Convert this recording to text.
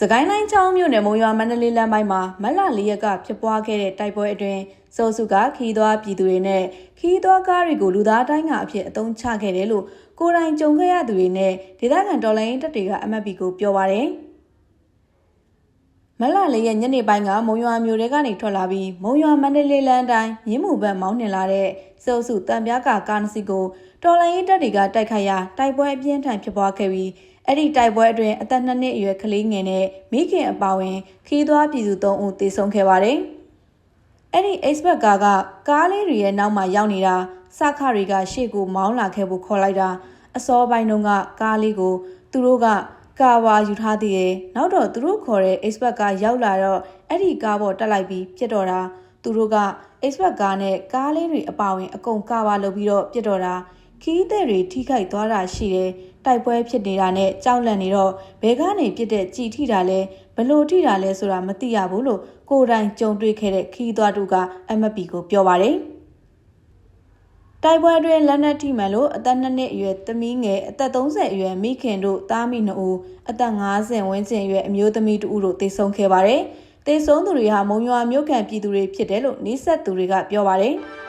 စကိုင်းတိုင်းချောင်းမြို့နယ်မုံရွာမန္တလေးလမ်းပိုင်းမှာမက်လ၄ရက်ကဖြစ်ပွားခဲ့တဲ့တိုက်ပွဲအတွင်းစိုးစုကခီးသွွားပြည်သူတွေနဲ့ခီးသွွားကားတွေကိုလူသားတိုင်းကအဖြစ်အသုံးချခဲ့တယ်လို့ကိုယ်တိုင်ကြုံခဲ့ရသူတွေနဲ့ဒေသခံတော်လိုင်းတပ်တွေကအမတ်ပီကိုပြောပါရယ် မက်လ၄ရက်ညနေပိုင်းကမုံရွာမြို့ထဲကနေထွက်လာပြီးမုံရွာမန္တလေးလမ်းတိုင်းမြင်းမူဘက်မောင်းနှင်လာတဲ့စိုးစုတံပြားကကားနှစ်စီးကိုတော်လိုင်းတပ်တွေကတိုက်ခိုက်ရာတိုက်ပွဲအပြင်းထန်ဖြစ်ပွားခဲ့ပြီးအဲ့ဒီတိုက်ပွဲအတွင်းအသက်2နှစ်အရွယ်ကလေးငယ်နဲ့မိခင်အပါဝင်ခီးသွွားပြည်သူ3ဦးသေဆုံးခဲ့ပါတယ်။အဲ့ဒီ expert ကားကကားလေးတွေရဲ့နောက်မှာရောက်နေတာစခတွေကရှေ့ကိုမောင်းလာခဲ့ဖို့ခေါ်လိုက်တာအစောပိုင်းတုန်းကကားလေးကိုသူတို့က ကာဝါယူထားသေးတယ်။နောက်တော့သူတို့ခေါ်တဲ့ expert ကားရောက်လာတော့အဲ့ဒီကားပေါ်တက်လိုက်ပြီးပြစ်တော့တာသူတို့က expert ကားနဲ့ကားလေးတွေအပါဝင်အကုန်ကာဝါလုပ်ပြီးတော့ပြစ်တော့တာခီးတဲ့တွေထိခိုက်သွားတာရှိတယ်။တိုက်ပွဲဖြစ်နေတာနဲ့ကြောက်လန့်နေတော့ဘဲကနေပြစ်တဲ့ကြည်ထိတာလဲဘလို့ထိတာလဲဆိုတာမသိရဘူးလို့ကိုယ်တိုင်ကြုံတွေ့ခဲ့တဲ့ခီးသွားတူက MFP ကိုပြောပါတယ် တိုက်ပွဲအတွင်းလက်နက်ထိမှန်လို့အသက်2နှစ်အရွယ်သမီးငယ်အသက်30အရွယ်မိခင်တို့တားမိ2ဦးအသက်50ဝန်းကျင်အရွယ်အမျိုးသမီး2ဦးတို့သေဆုံးခဲ့ပါတယ်။သေဆုံးသူတွေဟာမုံရွာမြို့ခံပြည်သူတွေဖြစ်တယ်လို့နှိဆက်သူတွေကပြောပါတယ်။